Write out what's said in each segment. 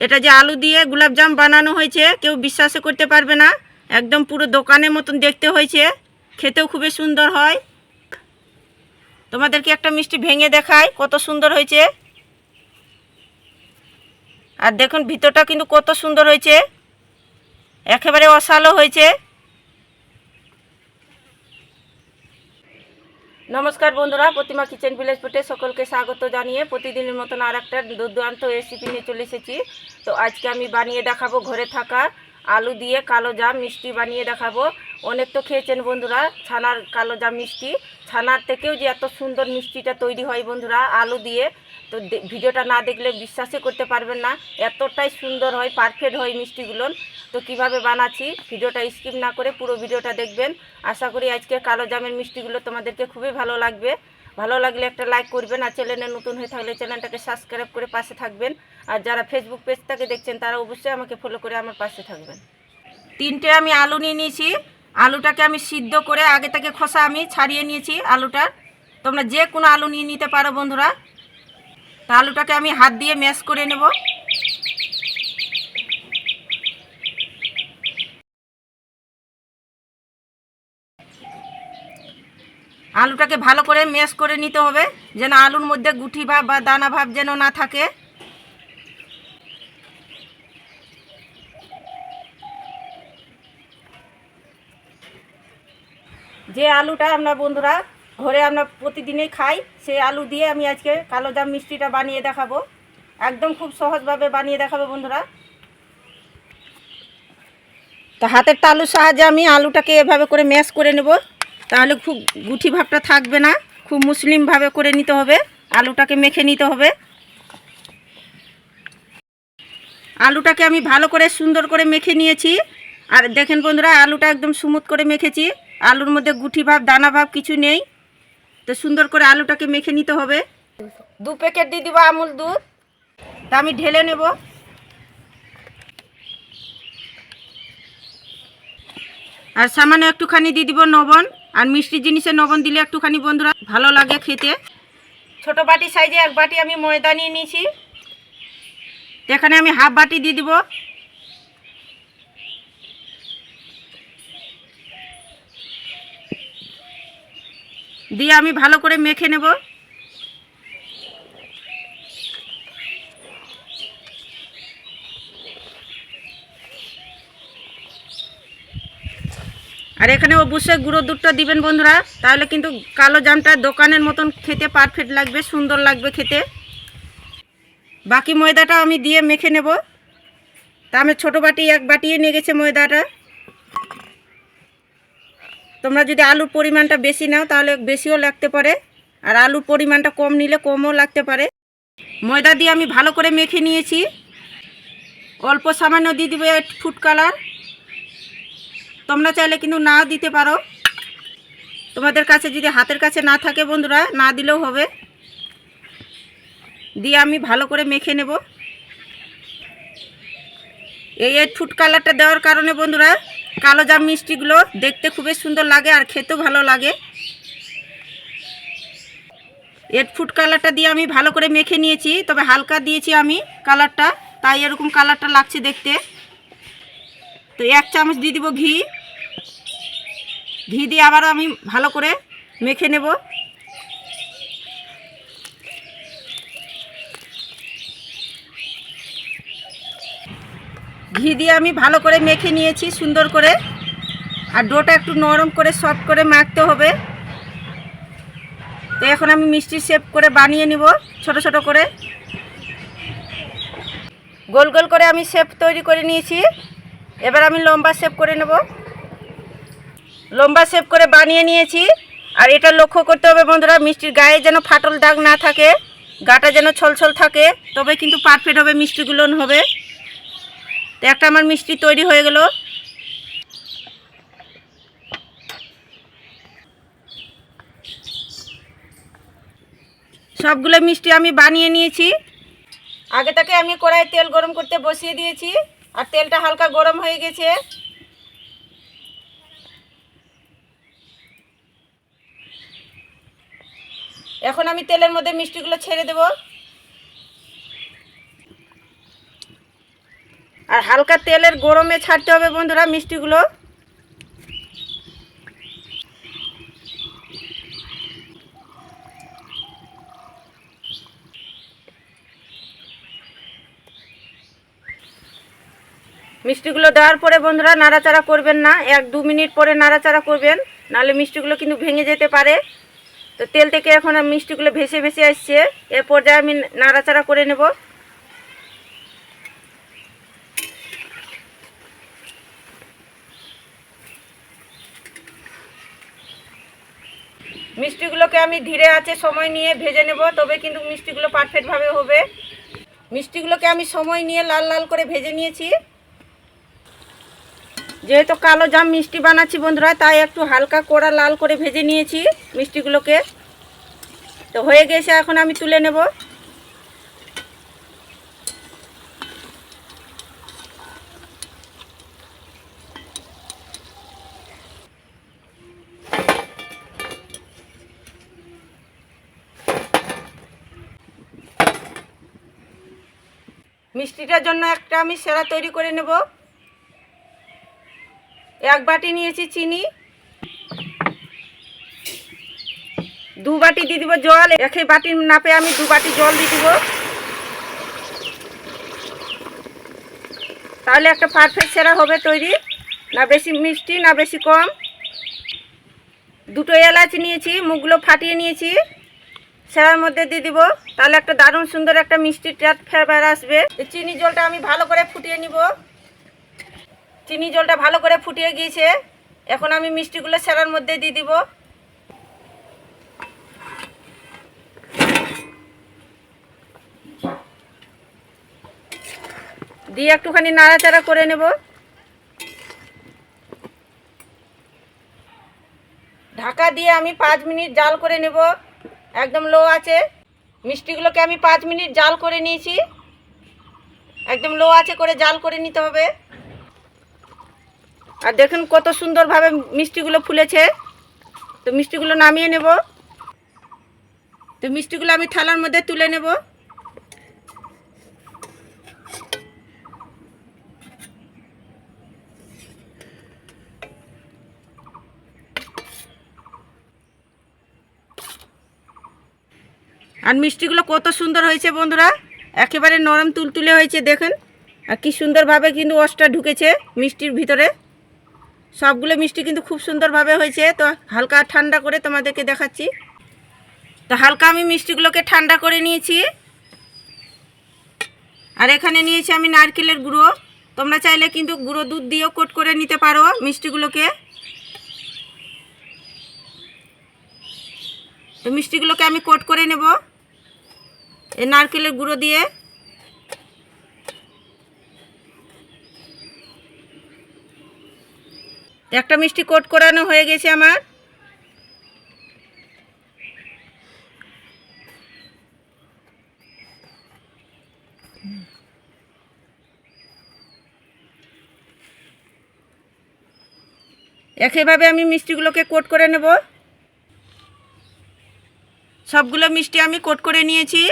এটা যে আলু দিয়ে গোলাপজাম বানানো হয়েছে, কেউ বিশ্বাসও করতে পারবে না। একদম পুরো দোকানের মতন দেখতে হয়েছে। খেতেও খুবই সুন্দর হয়। তোমাদেরকে একটা মিষ্টি ভেঙে দেখায় কত সুন্দর হয়েছে। আর দেখুন ভিতরটা কিন্তু কত সুন্দর হয়েছে। একেবারে অসালো হয়েছে। নমস্কার বন্ধুরা, প্রতিমা কিচেন ভিলেজ ফুটে সকলকে স্বাগত জানিয়ে প্রতিদিনের মতন আর একটা দুর্দান্ত রেসিপি নিয়ে চলে এসেছি। তো আজকে আমি বানিয়ে দেখাবো ঘরে থাকা আলু দিয়ে কালো জাম মিষ্টি বানিয়ে দেখাবো। অনেক তো খেয়েছেন বন্ধুরা, ছানার কালো জাম মিষ্টি। ছানার থেকেও যে এত সুন্দর মিষ্টিটা তৈরি হয় বন্ধুরা, আলু দিয়ে। তো ভিডিওটা না দেখলে বিশ্বাসই করতে পারবেন না, এতটাই সুন্দর হয় পারফেক্ট হয় মিষ্টিগুলো। তো কীভাবে বানাচ্ছি, ভিডিওটা স্কিপ না করে পুরো ভিডিওটা দেখবেন। আশা করি আজকে কালো জামের মিষ্টিগুলো তোমাদেরকে খুবই ভালো লাগবে। ভালো লাগলে একটা লাইক করবেন আর চ্যানেলে নতুন হয়ে থাকলে চ্যানেলটাকে সাবস্ক্রাইব করে পাশে থাকবেন। আর যারা ফেসবুক পেজটাকে দেখছেন, তারা অবশ্যই আমাকে ফলো করে আমার পাশে থাকবেন। তিনটে আমি আলু নিয়ে নিয়েছি। আলুটাকে আমি সিদ্ধ করে আগে থেকে খোসা আমি ছাড়িয়ে নিয়েছি আলুটার। তোমরা যে কোনো আলু নিয়ে নিতে পারো বন্ধুরা। তা আলুটাকে আমি হাত দিয়ে ম্যাশ করে নেব। আলুটাকে ভালো করে ম্যাশ করে নিতে হবে, যেন আলুর মধ্যে গুঠি ভাব বা দানা ভাব যেন না থাকে। যে আলুটা আমরা বন্ধুরা ঘরে আমরা প্রতিদিনই খাই, সেই আলু দিয়ে আমি আজকে কালো জাম মিষ্টিটা বানিয়ে দেখাবো। একদম খুব সহজভাবে বানিয়ে দেখাবো বন্ধুরা। তো হাতের তালুর সাহায্যে আমি আলুটাকে এভাবে করে ম্যাশ করে নেব। তাহলে খুব গুঠি ভাবটা থাকবে না। খুব মুসলিমভাবে করে নিতে হবে। আলুটাকে মেখে নিতে হবে। আলুটাকে আমি ভালো করে সুন্দর করে মেখে নিয়েছি। আর দেখেন বন্ধুরা, আলুটা একদম স্মুথ করে মেখেছি। আলুর মধ্যে গুঠি ভাব, দানা ভাব কিছু নেই। তো সুন্দর করে আলুটাকে মেখে নিতে হবে। দু প্যাকেট দিয়ে দিব আমুল দুধ। তা আমি ঢেলে নেব। আর সামান্য একটুখানি দিয়ে দিব লবণ। আর মিষ্টির জিনিসে লবণ দিলে একটুখানি বন্ধুরা, ভালো লাগে খেতে। ছোট বাটি সাইজে এক বাটি আমি ময়দা নিয়ে নিয়েছি। এখানে আমি হাফ বাটি দিয়ে দিব। দিয়ে আমি ভালো করে মেখে নেব। আর এখানে অবশ্যই গুঁড়ো দুধটা দিবেন বন্ধুরা। তাহলে কিন্তু কালো জামটা দোকানের মতন খেতে পারফেক্ট লাগবে, সুন্দর লাগবে খেতে। বাকি ময়দাটা আমি দিয়ে মেখে নেব। তা আমি ছোটো বাটি, এক বাটিয়ে নিয়ে গেছে ময়দাটা। তোমরা যদি আলুর পরিমাণটা বেশি নাও, তাহলে বেশিও লাগতে পারে। আর আলুর পরিমাণটা কম নিলে কমও লাগতে পারে। ময়দা দিয়ে আমি ভালো করে মেখে নিয়েছি। অল্প সামান্য দিয়ে দিবে ফুড কালার। তোমরা চাইলে কিন্তু না দিতে পারো। তোমাদের কাছে যদি হাতের কাছে না থাকে বন্ধুরা, না দিলেও হবে। দিয়ে আমি ভালো করে মেখে নেব। এই এই ফুড কালারটা দেওয়ার কারণে বন্ধুরা, কালো জাম মিষ্টিগুলো দেখতে খুবই সুন্দর লাগে আর খেতেও ভালো লাগে। এর ফুড কালারটা দিয়ে আমি ভালো করে মেখে নিয়েছি, তবে হালকা দিয়েছি আমি কালারটা, তাই এরকম কালারটা লাগছে দেখতে। তো এক চামচ দিয়ে দিব ঘি। ঘি দিয়ে আবার আমি ভালো করে মেখে নেব। ঘি দিয়ে আমি ভালো করে মেখে নিয়েছি, সুন্দর করে। আর ডোটা একটু নরম করে সফট করে মাখতে হবে। তো এখন আমি মিষ্টি শেপ করে বানিয়ে নিব, ছোট ছোট করে। গোল গোল করে আমি শেপ তৈরি করে নিয়েছি। এবার আমি লম্বা শেপ করে নেব। লম্বা শেপ করে বানিয়ে নিয়েছি। আর এটা লক্ষ্য করতে হবে বন্ধুরা, মিষ্টির গায়ে যেন ফাটল দাগ না থাকে, গাটা যেন ছলছল থাকে, তবে কিন্তু পারফেক্ট হবে মিষ্টিগুলো হবে। তো একটা আমার মিষ্টি তৈরি হয়ে গেল। সবগুলো মিষ্টি আমি বানিয়ে নিয়েছি। আগে তাকে আমি কড়াই তেল গরম করতে বসিয়ে দিয়েছি, আর তেলটা হালকা গরম হয়ে গেছে। এখন আমি তেলের মধ্যে মিষ্টিগুলো ছেড়ে দেব। আর হালকা তেলের গরমে ছাড়তে হবে বন্ধুরা মিষ্টিগুলো। মিষ্টিগুলো দেওয়ার পরে বন্ধুরা নাড়াচাড়া করবেন না। এক দু মিনিট পরে নাড়াচাড়া করবেন। নাহলে মিষ্টিগুলো কিন্তু ভেঙে যেতে পারে। তো তেল থেকে এখন মিষ্টিগুলো ভেসে ভেসে আসছে। এ পর্যায়ে আমি নাড়াচাড়া করে নেব। মিষ্টিগুলোকে আমি ধীরে আছে সময় নিয়ে ভেজে নেব, তবে কিন্তু মিষ্টিগুলো পারফেক্টভাবে হবে। মিষ্টিগুলোকে আমি সময় নিয়ে লাল লাল করে ভেজে নিয়েছি। যেহেতু কালো জাম মিষ্টি বানাচ্ছি বন্ধুরা, তাই একটু হালকা কোড়া লাল করে ভেজে নিয়েছি মিষ্টিগুলোকে। তো হয়ে গেছে, এখন আমি তুলে নেব। মিষ্টিটার জন্য একটা আমি সেরা তৈরি করে নেব। এক বাটি নিয়েছি চিনি। দু বাটি দিয়ে দিব জল। একই বাটির নাপে আমি দু বাটি জল দিয়ে দিব। তাহলে একটা পারফেক্ট সেরা হবে তৈরি। না বেশি মিষ্টি, না বেশি কম। দুটো এলাচ নিয়েছি মুখগুলো ফাটিয়ে নিয়েছি। সেরার মধ্যে দিয়ে দিব। তাহলে একটা দারুণ সুন্দর একটা মিষ্টি ফ্লেভার আসবে। চিনি জলটা আমি ভালো করে ফুটিয়ে নিব। চিনি জলটা ভালো করে ফুটিয়ে গিয়েছে। এখন আমি মিষ্টিগুলো সেরার মধ্যে দিয়ে দিব। দিয়ে একটুখানি নাড়াচাড়া করে নেব। ঢাকা দিয়ে আমি পাঁচ মিনিট জাল করে নেব। একদম লো আছে। মিষ্টিগুলোকে আমি পাঁচ মিনিট জাল করে নিয়েছি। একদম লো আছে করে জাল করে নিতে হবে। আর দেখুন কত সুন্দরভাবে মিষ্টিগুলো ফুলেছে। তো মিষ্টিগুলো নামিয়ে নেব। তো মিষ্টিগুলো আমি থালার মধ্যে তুলে নেব। আর মিষ্টিগুলো কত সুন্দর হয়েছে বন্ধুরা। একেবারে নরম তুলতুলে হয়েছে, দেখুন। আর কি সুন্দরভাবে কিন্তু অসটা ঢুকেছে মিষ্টির ভিতরে। সবগুলো মিষ্টি কিন্তু খুব সুন্দরভাবে হয়েছে। তো হালকা ঠান্ডা করে তোমাদেরকে দেখাচ্ছি। তো হালকা আমি মিষ্টিগুলোকে ঠান্ডা করে নিয়েছি। আর এখানে নিয়েছি আমি নারকেলের গুঁড়ো। তোমরা চাইলে কিন্তু গুঁড়ো দুধ দিয়েও কোট করে নিতে পারো মিষ্টিগুলোকে। তো মিষ্টিগুলোকে আমি কোট করে নেব। এই নারকেলের গুঁড়ো দিয়ে। একটা মিষ্টি কোট করানো হয়ে গেছে আমার। একইভাবে আমি মিষ্টিগুলোকে কোট করে নেব। সবগুলো মিষ্টি আমি কোট করে নিয়েছি।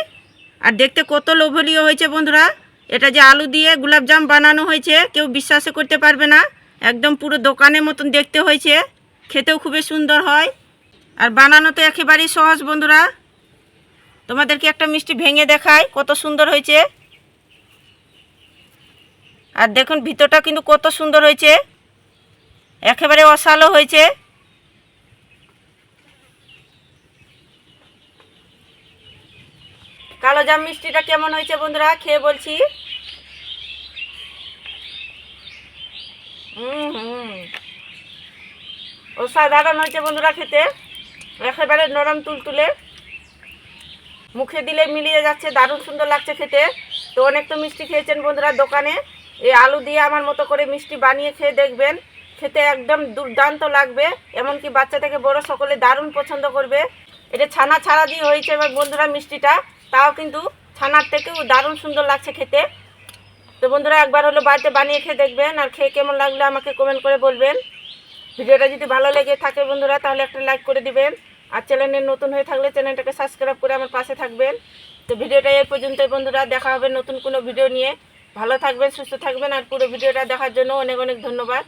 আর দেখতে কত লোভনীয় হয়েছে বন্ধুরা। এটা যে আলু দিয়ে গোলাপজাম বানানো হয়েছে, কেউ বিশ্বাসও করতে পারবে না। একদম পুরো দোকানের মতন দেখতে হয়েছে। খেতেও খুবই সুন্দর হয়। আর বানানো তো একেবারেই সহজ বন্ধুরা। তোমাদেরকে একটা মিষ্টি ভেঙে দেখায় কত সুন্দর হয়েছে। আর দেখুন ভিতরটা কিন্তু কত সুন্দর হয়েছে। একেবারে অসালো হয়েছে। কালো জাম মিষ্টিটা কেমন হয়েছে বন্ধুরা, খেয়ে বলছি। হুম হুম অসাধারণ হয়েছে বন্ধুরা খেতে। একেবারে নরম তুলতুলে। মুখে দিলে মিলিয়ে যাচ্ছে, দারুণ সুন্দর লাগছে খেতে। তো অনেক তো মিষ্টি খেয়েছেন বন্ধুরা দোকানে। এই আলু দিয়ে আমার মতো করে মিষ্টি বানিয়ে খেয়ে দেখবেন। খেতে একদম দুর্দান্ত লাগবে, এমনকি বাচ্চা থেকে বড় সকলে দারুণ পছন্দ করবে। এটা ছানা ছাড়া দিয়ে হয়েছে এবার বন্ধুরা মিষ্টিটা, তাও কিন্তু ছানার থেকেও দারুণ সুন্দর লাগছে খেতে। তো বন্ধুরা একবার হলো বাড়িতে বানিয়ে খেয়ে দেখবেন আর খেয়ে কেমন লাগল আমাকে কমেন্ট করে বলবেন। ভিডিওটা যদি ভালো লেগে থাকে বন্ধুরা, তাহলে একটা লাইক করে দিবেন। আর চ্যানেলে নতুন হয়ে থাকলে চ্যানেলটাকে সাবস্ক্রাইব করে আমার পাশে থাকবেন। তো ভিডিওটা এই পর্যন্তই বন্ধুরা, দেখা হবে নতুন কোনো ভিডিও নিয়ে। ভালো থাকবেন, সুস্থ থাকবেন, আর পুরো ভিডিওটা দেখার জন্য অনেক অনেক ধন্যবাদ।